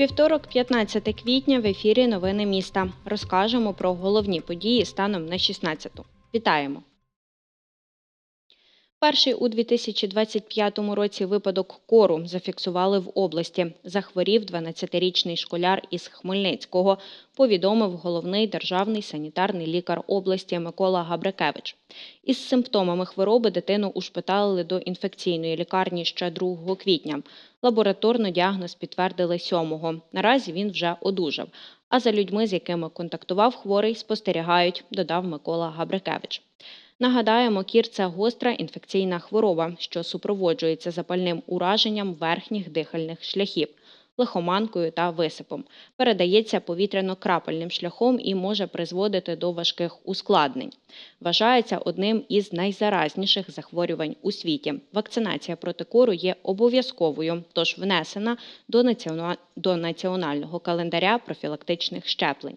Вівторок, 15 квітня, в ефірі Новини міста. Розкажемо про головні події станом на 16-ту. Вітаємо! Перший у 2025 році випадок кору зафіксували в області. Захворів 12-річний школяр із Хмельницького, повідомив головний державний санітарний лікар області Микола Габрикевич. Із симптомами хвороби дитину ушпиталили до інфекційної лікарні ще 2 квітня. Лабораторно діагноз підтвердили 7-го. Наразі він вже одужав. А за людьми, з якими контактував хворий, спостерігають, додав Микола Габрикевич. Нагадаємо, кір це гостра інфекційна хвороба, що супроводжується запальним ураженням верхніх дихальних шляхів, лихоманкою та висипом. Передається повітряно-крапельним шляхом і може призводити до важких ускладнень. Вважається одним із найзаразніших захворювань у світі. Вакцинація проти кору є обов'язковою, тож внесена до, націона... до національного календаря профілактичних щеплень.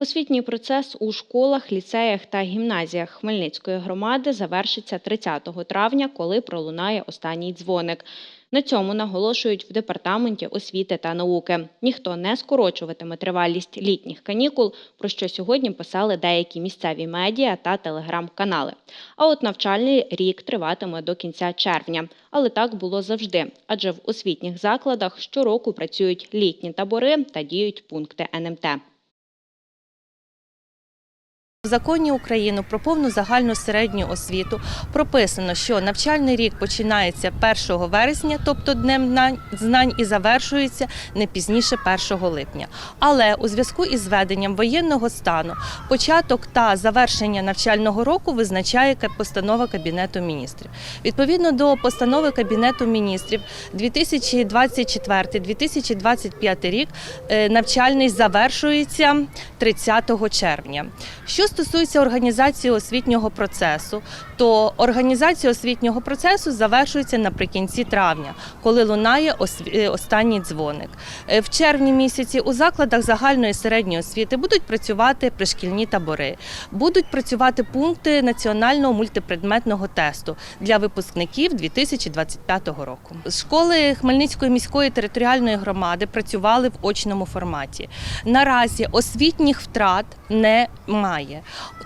Освітній процес у школах, ліцеях та гімназіях Хмельницької громади завершиться 30 травня, коли пролунає останній дзвоник. На цьому наголошують в департаменті освіти та науки. Ніхто не скорочуватиме тривалість літніх канікул, про що сьогодні писали деякі місцеві медіа та телеграм-канали. А от навчальний рік триватиме до кінця червня. Але так було завжди, адже в освітніх закладах щороку працюють літні табори та діють пункти НМТ. Законі України про повну загальну середню освіту прописано, що навчальний рік починається 1 вересня, тобто днем знань- знань, і завершується не пізніше 1 липня. Але у зв'язку із введенням воєнного стану початок та завершення навчального року визначає постанова Кабінету міністрів. Відповідно до постанови Кабінету міністрів 2024-2025 рік е, навчальний завершується 30 червня. Що стосується організації освітнього процесу, то організація освітнього процесу завершується наприкінці травня, коли лунає е, останній дзвоник. Е, В червні місяці у закладах загальної середньої освіти будуть працювати пришкільні табори, будуть працювати пункти національного мультипредметного тесту для випускників 2025 року. Школи Хмельницької міської територіальної громади працювали в очному форматі. Наразі освітніх втрат немає.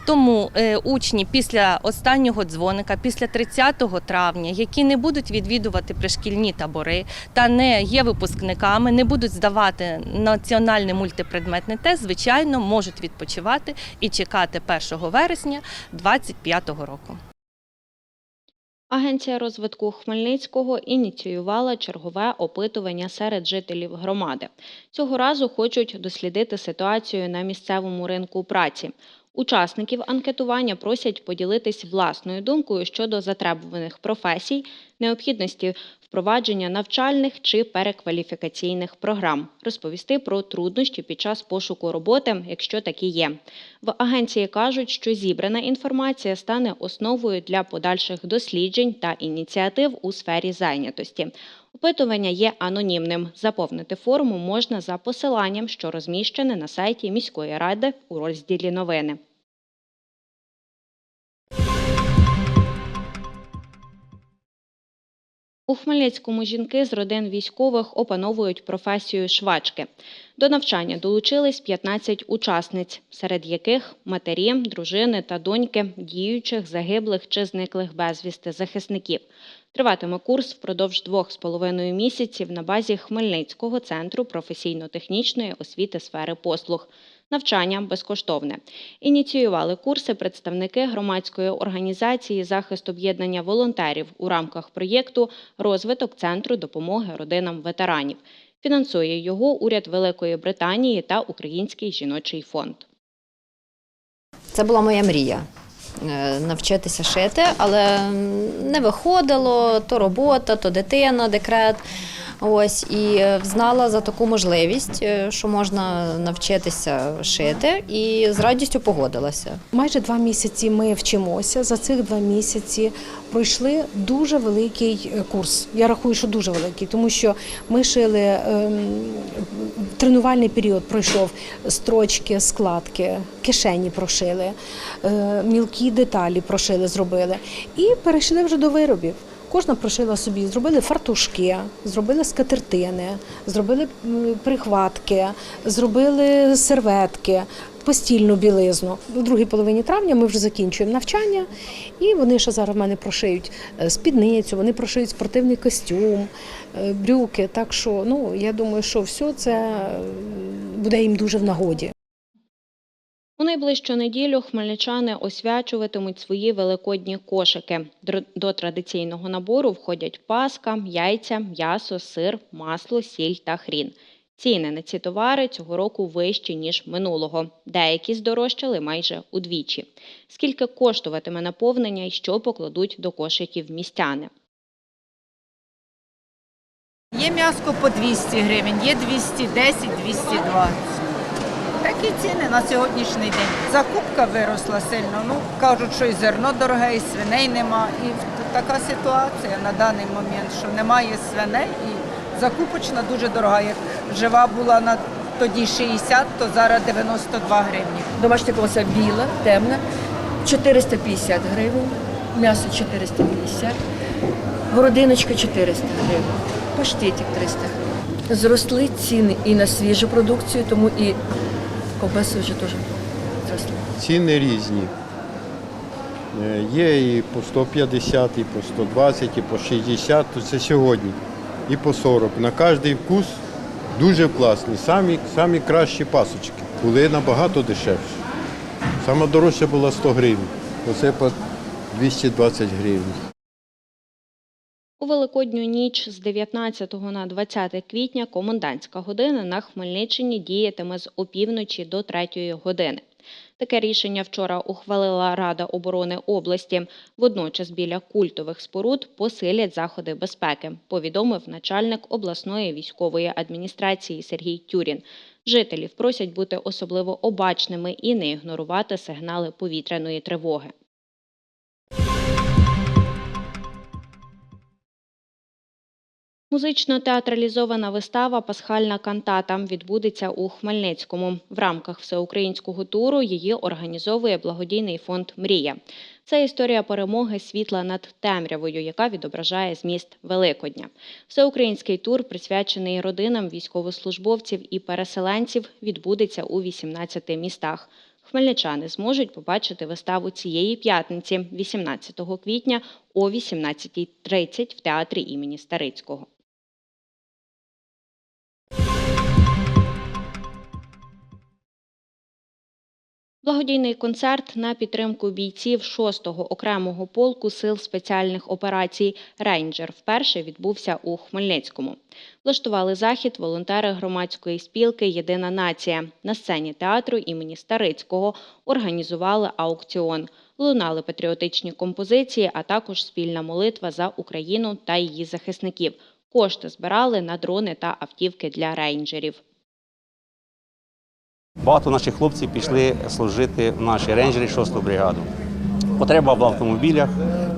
Тому е, учні після останнього дзвоника, після 30 травня, які не будуть відвідувати пришкільні табори та не є випускниками, не будуть здавати національний мультипредметний тест, звичайно, можуть відпочивати і чекати 1 вересня 2025 року. Агенція розвитку Хмельницького ініціювала чергове опитування серед жителів громади. Цього разу хочуть дослідити ситуацію на місцевому ринку праці. Учасників анкетування просять поділитись власною думкою щодо затребуваних професій, необхідності впровадження навчальних чи перекваліфікаційних програм, розповісти про труднощі під час пошуку роботи, якщо такі є. В агенції кажуть, що зібрана інформація стане основою для подальших досліджень та ініціатив у сфері зайнятості. Опитування є анонімним. Заповнити форму можна за посиланням, що розміщене на сайті міської ради у розділі новини. У Хмельницькому жінки з родин військових опановують професію швачки. До навчання долучились 15 учасниць, серед яких матері, дружини та доньки діючих, загиблих чи зниклих безвісти захисників. Триватиме курс впродовж двох з половиною місяців на базі Хмельницького центру професійно-технічної освіти сфери послуг. Навчання безкоштовне. Ініціювали курси представники громадської організації захист об'єднання волонтерів у рамках проєкту Розвиток центру допомоги родинам ветеранів. Фінансує його уряд Великої Британії та Український жіночий фонд. Це була моя мрія е, навчитися шити, але не виходило то робота, то дитина, декрет. Ось і е, знала за таку можливість, е, що можна навчитися шити, і з радістю погодилася. Майже два місяці ми вчимося. За цих два місяці пройшли дуже великий е, курс. Я рахую, що дуже великий, тому що ми шили ем, тренувальний період. Пройшов строчки, складки, кишені прошили, мілкі деталі прошили, зробили і перейшли вже до виробів. Кожна прошила собі, зробили фартушки, зробили скатертини, зробили прихватки, зробили серветки, постільну білизну. У другій половині травня ми вже закінчуємо навчання, і вони ще зараз в мене прошиють е, спідницю, вони прошиють спортивний костюм, е, брюки. Так що ну я думаю, що все це е, буде їм дуже в нагоді. У найближчу неділю хмельничани освячуватимуть свої великодні кошики. До традиційного набору входять паска, яйця, м'ясо, сир, масло, сіль та хрін. Ціни на ці товари цього року вищі, ніж минулого. Деякі здорожчали майже удвічі. Скільки коштуватиме наповнення і що покладуть до кошиків містяни? Є м'яско по 200 гривень, є 210, 220. Такі ціни на сьогоднішній день. Закупка виросла сильно. Ну, кажуть, що і зерно дороге, і свиней нема. І така ситуація на даний момент, що немає свиней і закупочна дуже дорога. Як жива була на тоді 60, то зараз 92 гривні. Домашня колоса біла, темна, 450 гривень, м'ясо 450, городиночка 400 гривень, паштетик 300 гривень. Зросли ціни і на свіжу продукцію, тому і ковбаси вже теж зросли. Ціни різні. Е, Є і по 150, і по 120, і по 60, то це сьогодні. І по 40. На кожний вкус дуже класні. Самі, самі кращі пасочки. Були набагато дешевші. Сама дорожча була 100 гривень. Оце по 220 гривень. У Великодню ніч з 19 на 20 квітня комендантська година на Хмельниччині діятиме з опівночі до 3 години. Таке рішення вчора ухвалила Рада оборони області. Водночас біля культових споруд посилять заходи безпеки, повідомив начальник обласної військової адміністрації Сергій Тюрін. Жителів просять бути особливо обачними і не ігнорувати сигнали повітряної тривоги. Музично-театралізована вистава Пасхальна кантата відбудеться у Хмельницькому. В рамках всеукраїнського туру її організовує благодійний фонд Мрія. Це історія перемоги світла над темрявою, яка відображає зміст Великодня. Всеукраїнський тур, присвячений родинам військовослужбовців і переселенців, відбудеться у 18 містах. Хмельничани зможуть побачити виставу цієї п'ятниці, 18 квітня о 18.30 в театрі імені Старицького. Благодійний концерт на підтримку бійців 6-го окремого полку сил спеціальних операцій Рейнджер вперше відбувся у Хмельницькому. Влаштували захід волонтери громадської спілки Єдина нація. На сцені театру імені Старицького організували аукціон. Лунали патріотичні композиції, а також спільна молитва за Україну та її захисників. Кошти збирали на дрони та автівки для рейнджерів. Багато наших хлопців пішли служити в наші рейнджери 6-ту бригаду. Потреба в автомобілях,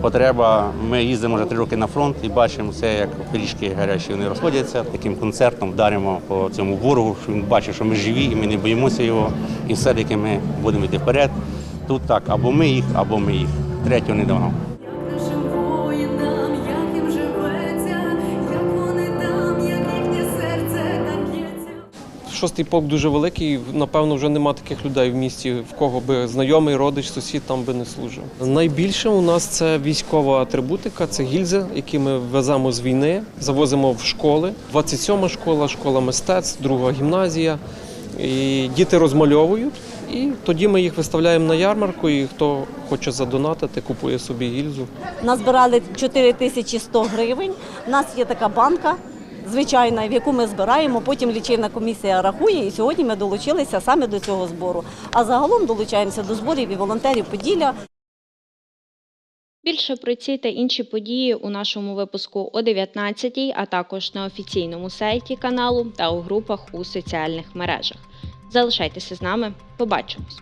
потреба. Ми їздимо вже три роки на фронт і бачимо все, як пиріжки гарячі вони розходяться. Таким концертом вдаримо по цьому ворогу, що він бачить, що ми живі і ми не боїмося його. І все-таки ми будемо йти вперед. Тут так, або ми їх, або ми їх. Третього не дано. Шостий полк дуже великий. Напевно, вже нема таких людей в місті, в кого би знайомий, родич, сусід там би не служив. Найбільше у нас це військова атрибутика, це гільзи, які ми веземо з війни, завозимо в школи. 27-ма школа, школа мистецтв, друга гімназія. І діти розмальовують, і тоді ми їх виставляємо на ярмарку. І хто хоче задонатити, купує собі гільзу. Назбирали 4100 гривень. У нас є така банка звичайна, в яку ми збираємо. Потім лічильна комісія рахує. І сьогодні ми долучилися саме до цього збору. А загалом долучаємося до зборів і волонтерів Поділля. Більше про ці та інші події у нашому випуску о 19-й, а також на офіційному сайті каналу та у групах у соціальних мережах. Залишайтеся з нами, побачимось!